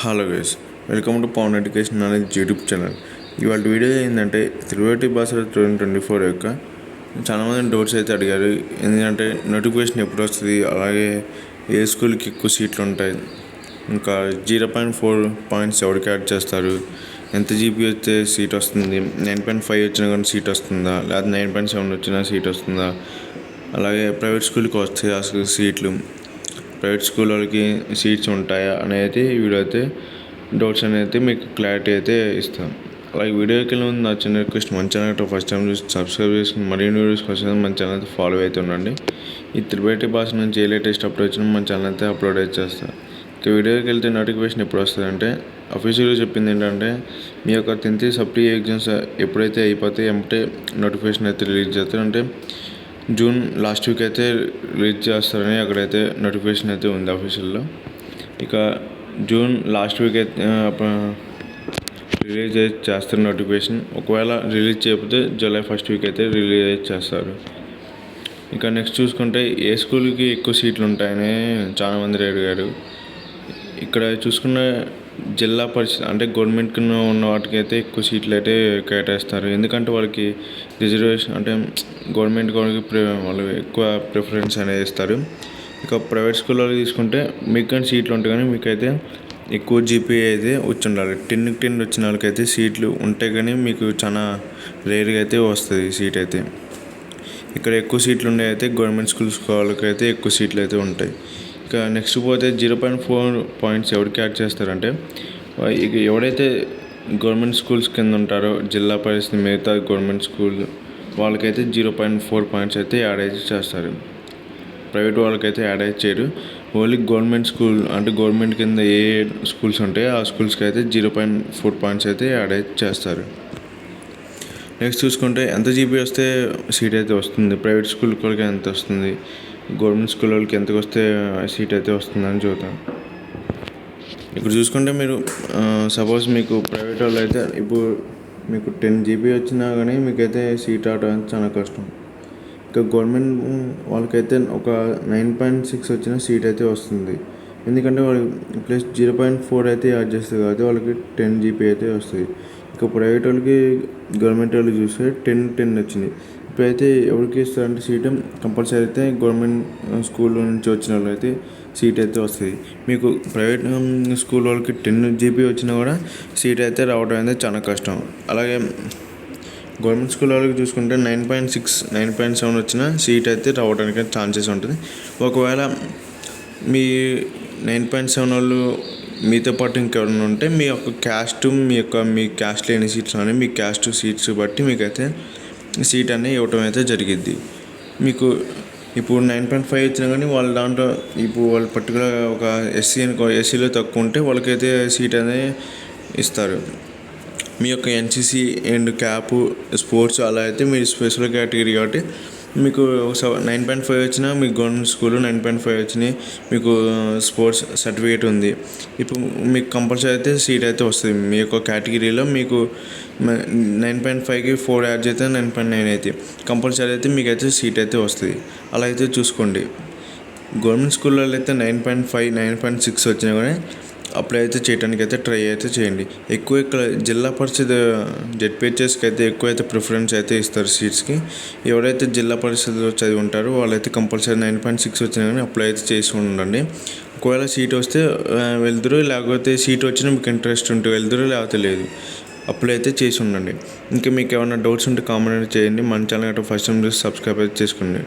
Hello guys welcome to Pavan education అనేది YouTube channel ఇవాళ video ఏంటంటే త్రివేటి భాష ట్వంటీ ట్వంటీ ఫోర్ యొక్క చాలామంది డౌట్స్ అయితే అడిగారు. ఎందుకంటే నోటిఫికేషన్ ఎప్పుడు వస్తుంది? అలాగే ఏ స్కూల్కి ఎక్కువ సీట్లు ఉంటాయి? ఇంకా జీరో పాయింట్ ఫోర్ పాయింట్స్ ఎవరికి యాడ్ చేస్తారు? ఎంత జీబీ వస్తే సీట్ వస్తుంది? నైన్ పాయింట్ ఫైవ్ వచ్చినా కానీ సీట్ వస్తుందా? లేదా నైన్ పాయింట్ సెవెన్ వచ్చినా సీట్ వస్తుందా? అలాగే ప్రైవేట్ స్కూల్కి వస్తే అసలు సీట్లు ప్రైవేట్ స్కూల్ వాళ్ళకి సీట్స్ ఉంటాయా అనేది వీడైతే డౌట్స్ అనేది మీకు క్లారిటీ అయితే ఇస్తాం. అలాగే వీడియోకి వెళ్ళి ముందు నా చిన్న రిక్వెస్ట్ మన ఛానల్ ఫస్ట్ టైం చూసి సబ్స్క్రైబ్ చేసుకుని మరిన్ని వీడియోస్ కోసం మన ఛానల్ అయితే ఫాలో అయితే ఉండండి. ఈ త్రిబేటి భాష నుంచి ఏ లేటెస్ట్ అప్లోడ్ వచ్చినా మన ఛానల్ అయితే అప్లోడ్ అయితే చేస్తాను ఇక వీడియోకి వెళ్తే నోటిఫికేషన్ ఎప్పుడు వస్తుందంటే అఫీషియల్గా చెప్పింది ఏంటంటే మీ యొక్క టెన్త్ సప్లీ ఎగ్జామ్స్ ఎప్పుడైతే అయిపోతాయి అంటే నోటిఫికేషన్ అయితే రిలీజ్ చేస్తారు. అంటే జూన్ లాస్ట్ వీక్ అయితే రిలీజ్ చేస్తారని అక్కడైతే నోటిఫికేషన్ అయితే ఉంది ఆఫీషియల్లో. ఇక జూన్ లాస్ట్ వీక్ అయితే రిలీజ్ అయితే చేస్తారు నోటిఫికేషన్. ఒకవేళ రిలీజ్ చేయకపోతే జూలై ఫస్ట్ వీక్ అయితే రిలీజ్ అయితే చేస్తారు. ఇక నెక్స్ట్ చూసుకుంటే ఏ స్కూల్కి ఎక్కువ సీట్లు ఉంటాయని చాలామంది అడిగారు. ఇక్కడ చూసుకున్న జిల్లా పరిషత్ అంటే గవర్నమెంట్ కింద ఉన్న వాటికి అయితే ఎక్కువ సీట్లు అయితే కేటాయిస్తారు. ఎందుకంటే వాళ్ళకి రిజర్వేషన్ అంటే గవర్నమెంట్ వాళ్ళకి ప్రి వాళ్ళు ఎక్కువ ప్రిఫరెన్స్ అనేది ఇస్తారు. ఇక ప్రైవేట్ స్కూల్లో తీసుకుంటే మీకు కానీ సీట్లు ఉంటాయి కానీ మీకైతే ఎక్కువ జీపీ అయితే వచ్చి ఉండాలి టెన్కి టెన్ వచ్చిన వాళ్ళకైతే సీట్లు ఉంటే కానీ మీకు చాలా రేర్గా అయితే వస్తుంది సీట్ అయితే. ఇక్కడ ఎక్కువ సీట్లు ఉండే అయితే గవర్నమెంట్ స్కూల్స్ వాళ్ళకైతే ఎక్కువ సీట్లు అయితే ఉంటాయి. ఇక నెక్స్ట్ పోతే జీరో పాయింట్ ఫోర్ పాయింట్స్ ఎవరికి యాడ్ చేస్తారంటే ఇక ఎవడైతే గవర్నమెంట్ స్కూల్స్ కింద ఉంటారో జిల్లా పరిస్థితి మిగతా గవర్నమెంట్ స్కూల్ వాళ్ళకైతే జీరో పాయింట్ ఫోర్ పాయింట్స్ అయితే యాడ్ అయితే చేస్తారు. ప్రైవేట్ వాళ్ళకైతే యాడ్ అయితే చేయరు. ఓన్లీ గవర్నమెంట్ స్కూల్ అంటే గవర్నమెంట్ కింద ఏ స్కూల్స్ ఉంటాయో ఆ స్కూల్స్కి అయితే జీరో పాయింట్ ఫోర్ పాయింట్స్ అయితే యాడ్ అయితే చేస్తారు. నెక్స్ట్ చూసుకుంటే ఎంత జీబీ వస్తే సీట్ అయితే వస్తుంది? ప్రైవేట్ స్కూల్ వాళ్ళకి ఎంత వస్తుంది? గవర్నమెంట్ స్కూల్ వాళ్ళకి ఎంతకు వస్తే సీట్ అయితే వస్తుందని చూద్దాం. ఇప్పుడు చూసుకుంటే మీరు సపోజ్ మీకు ప్రైవేట్ వాళ్ళు అయితే ఇప్పుడు మీకు టెన్ జీబీ వచ్చినా కానీ మీకైతే సీట్ రావడం చాలా కష్టం. ఇంకా గవర్నమెంట్ వాళ్ళకైతే ఒక నైన్ పాయింట్ సిక్స్ వచ్చిన సీట్ అయితే వస్తుంది. ఎందుకంటే వాళ్ళకి ప్లస్ జీరో పాయింట్ ఫోర్ అయితే యాడ్ చేస్తుంది కాబట్టి వాళ్ళకి టెన్ జీబీ అయితే వస్తుంది. ఇక ప్రైవేట్ వాళ్ళకి గవర్నమెంట్ వాళ్ళు చూస్తే టెన్ టెన్ వచ్చింది ఇప్పుడైతే ఎవరికి ఇస్తారంటే సీటు కంపల్సరీ అయితే గవర్నమెంట్ స్కూల్ నుంచి వచ్చిన వాళ్ళు అయితే సీట్ అయితే వస్తుంది. మీకు ప్రైవేట్ స్కూల్ వాళ్ళకి టెన్ జీబీ వచ్చినా కూడా సీట్ అయితే రావడం అనేది చాలా కష్టం. అలాగే గవర్నమెంట్ స్కూల్ వాళ్ళకి చూసుకుంటే nine point six nine point seven వచ్చిన సీట్ అయితే రావడానికి ఛాన్సెస్ ఉంటుంది. ఒకవేళ మీ నైన్ పాయింట్ సెవెన్ వాళ్ళు మీతో పాటు ఇంకెవరైనా ఉంటే మీ యొక్క క్యాస్ట్ మీ యొక్క మీ క్యాస్ట్ లేని సీట్స్ కానీ మీ క్యాస్ట్ సీట్స్ బట్టి మీకైతే సీట్ అనేది ఇవ్వటం అయితే జరిగిద్ది. మీకు ఇప్పుడు నైన్ పాయింట్ ఫైవ్ ఇచ్చినా కానీ వాళ్ళ దాంట్లో ఇప్పుడు వాళ్ళు పర్టికులర్ ఒక ఎస్సీ అనుకో ఎస్సీలో తక్కువ ఉంటే వాళ్ళకైతే సీట్ అనేది ఇస్తారు. మీ యొక్క ఎన్సీసీ అండ్ క్యాప్ స్పోర్ట్స్ అలా అయితే మీరు స్పెషల్ కేటగిరీ కాబట్టి మీకు నైన్ పాయింట్ ఫైవ్ వచ్చినా మీకు government school nine point five వచ్చినాయి. మీకు స్పోర్ట్స్ సర్టిఫికేట్ ఉంది. ఇప్పుడు మీకు కంపల్సరీ అయితే సీట్ అయితే వస్తుంది. మీ యొక్క కేటగిరీలో మీకు నైన్ పాయింట్ ఫైవ్కి ఫోర్ యాడ్ చేస్తే నైన్ పాయింట్ నైన్ అయితే కంపల్సరీ అయితే మీకు అయితే సీట్ అయితే వస్తుంది. అలా అయితే చూసుకోండి. గవర్నమెంట్ స్కూల్లో అయితే nine point five nine point six వచ్చినా కానీ అప్లై అయితే చేయడానికి అయితే ట్రై అయితే చేయండి. ఎక్కువ ఇక్కడ జిల్లా పరిషత్ జెడ్పిహెచ్ఎస్కి అయితే ఎక్కువ అయితే ప్రిఫరెన్స్ అయితే ఇస్తారు సీట్స్కి. ఎవరైతే జిల్లా పరిషత్లో చదివి ఉంటారో వాళ్ళైతే కంపల్సరీ నైన్ పాయింట్ సిక్స్ వచ్చినా కానీ అప్లై అయితే చేసి ఉండండి. ఒకవేళ సీట్ వస్తే వెళ్తురు లేకపోతే సీట్ వచ్చినా మీకు ఇంట్రెస్ట్ ఉంటే వెళ్తురు లేకపోతే లేదు అప్లై అయితే చేసి ఉండండి. ఇంకా మీకు ఏమైనా డౌట్స్ ఉంటే కామెంట్ చేయండి. మన ఛానల్ గట్రా ఫస్ట్ టైం చూసి సబ్స్క్రైబ్ అయితే చేసుకోండి.